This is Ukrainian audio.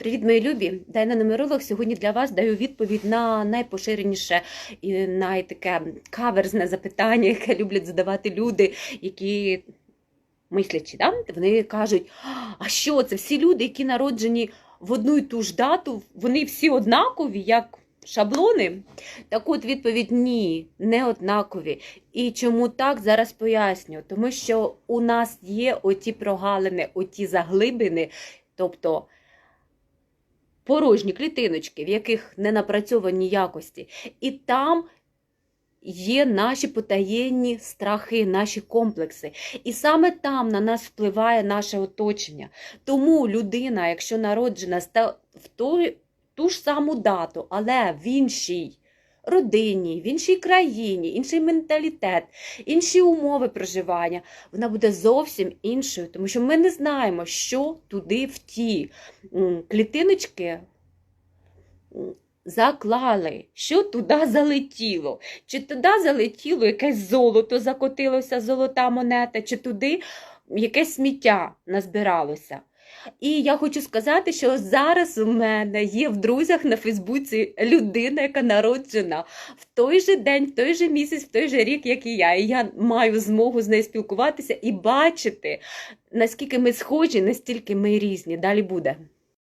Привіт, мої любі! Дайна нумеролог. Сьогодні для вас даю відповідь на найпоширеніше і найтаке каверзне запитання, яке люблять задавати люди, які мислячі. Да? Вони кажуть: а що це? Всі люди, які народжені в одну і ту ж дату, вони всі однакові, як шаблони? Так от відповідь ні, не однакові. І чому так, зараз поясню. Тому що у нас є оті прогалини, оті заглибини, тобто порожні клітиночки, в яких не напрацьовані якості. І там є наші потаєнні страхи, наші комплекси. І саме там на нас впливає наше оточення. Тому людина, якщо народжена в той, ту ж саму дату, але в іншій родині, в іншій країні, інший менталітет, інші умови проживання, вона буде зовсім іншою, тому що ми не знаємо, що туди в ті клітиночки заклали, що туди залетіло. Чи туди залетіло якесь золото, закотилося золота монета, чи туди якесь сміття назбиралося. І я хочу сказати, що зараз у мене є в друзях на Фейсбуці людина, яка народжена в той же день, в той же місяць, в той же рік, як і я. І я маю змогу з нею спілкуватися і бачити, наскільки ми схожі, настільки ми різні. Далі буде.